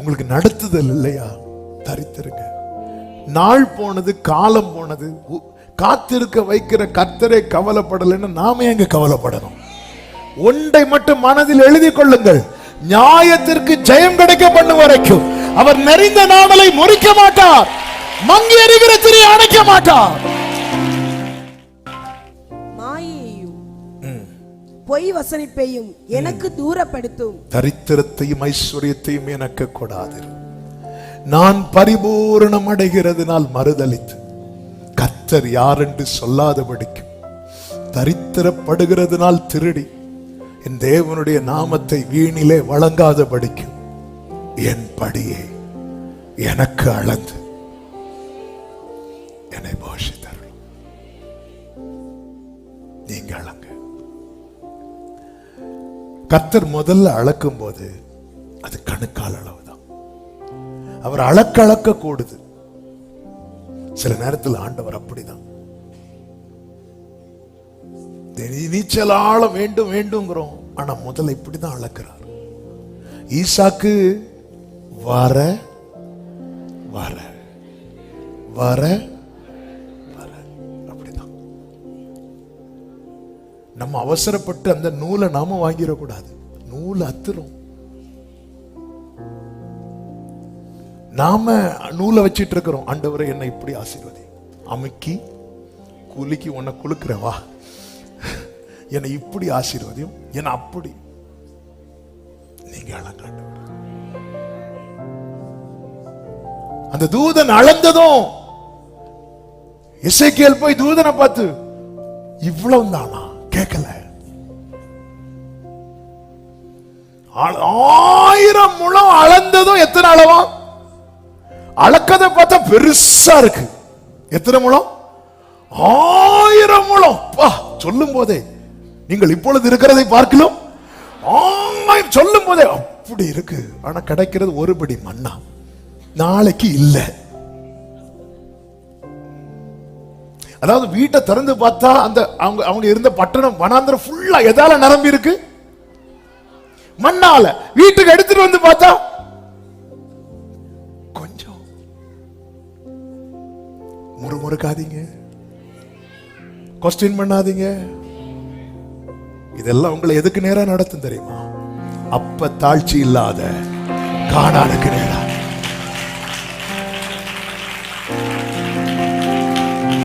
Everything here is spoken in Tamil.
உங்களுக்கு நடத்துதல் இல்லையா? தரித்திருங்க. நாள் போனது காலம் போனது காத்திருக்க வைக்கிற கர்த்தரை கவலைப்படலைன்னு நாம எங்க கவலைப்படணும்? ஒன்றை மட்டும் மனதில் எழுதி கொள்ளுங்கள். நியாயத்திற்கு ஜெயம் கிடைக்க பண்ணும் வரைக்கும். அவர் நெறிந்த நாமலை முறிக்க மாட்டார். மங்கி எறிகிற திரி அணைக்க மாட்டார். பொய் வசனிப்பையும் எனக்கு தூரப்படுத்தும். தரித்திரத்தையும் ஐஸ்வர்யத்தையும் எனக்கு கொடாது நான் பரிபூரணம் அடைகிறதுனால் மறுதலித்து கர்த்தர் யார் என்று சொல்லாதபடிக்கும் தரித்திரப்படுகிறதுனால் திருடி என் தேவனுடைய நாமத்தை வீணிலே வழங்காதபடிக்கும் என் படியை எனக்கு அளந்து என்னை போஷித்தருள் நீங்க அளங்க. கத்தர் முதல்ல அளக்கும் போது அது கணுக்கால் அளவுதான். அவர் அளக்க அளக்க கூடுது. சில நேரத்தில் ஆண்டவர் அப்படிதான். தெரி- நீச்சல் ஆழ வேண்டும் வேண்டும்ங்கிறோம். ஆனா முதல்ல இப்படிதான் அளக்கிறார். ஈசாக்கு வர வர வர நம்ம அவசரப்பட்டு அந்த நூலை நாம வாங்கிடக்கூடாது. நூல் அத்துரும் நாம நூலை வச்சிட்டு இருக்கிறோம் ஆண்டவரை என்னை இப்படி ஆசீர்வதி. அமுக்கி குலுக்கி உன்னை குலுக்கிறவா? வா என்னை இப்படி ஆசீர்வதியும் என்னை அப்படி. நீங்க அழகாண்டவர் அந்த தூதன் அளந்ததும் இசைக்கேல் போய் தூதனை பார்த்து இவ்வளவு தானா கேட்கல. ஆயிரம் முழம் அளந்ததும் எத்தனை அளவா? அளக்கதை பார்த்தா பெருசா இருக்கு. எத்தனை முழம்? ஆயிரம் முழம். சொல்லும் போதே நீங்கள் இப்பொழுது இருக்கிறதை பார்க்கலாம் ஆயிரம் சொல்லும் போதே அப்படி இருக்கு. ஆனா கிடைக்கிறது ஒரு படி மண்ணா. நாளைக்கு இல்லை. அதாவது வீட்டை திறந்து பார்த்தா அந்த அவங்க அவங்க இருந்த பட்டணம் வனாந்திரம் ஃபுல்லா எதால நிரம்பி இருக்கு? மண்ணால. வீட்டுக்கு எடுத்துட்டு வந்து பார்த்தா கொஞ்சம் முறுமுறுக்காதீங்க. கொஸ்டின் பண்ணாதீங்க. இதெல்லாம் உங்களை எதுக்கு நேரா நடத்தும் தெரியுமா? அப்ப தாழ்ச்சி இல்லாத காணானுக்கு நேரா.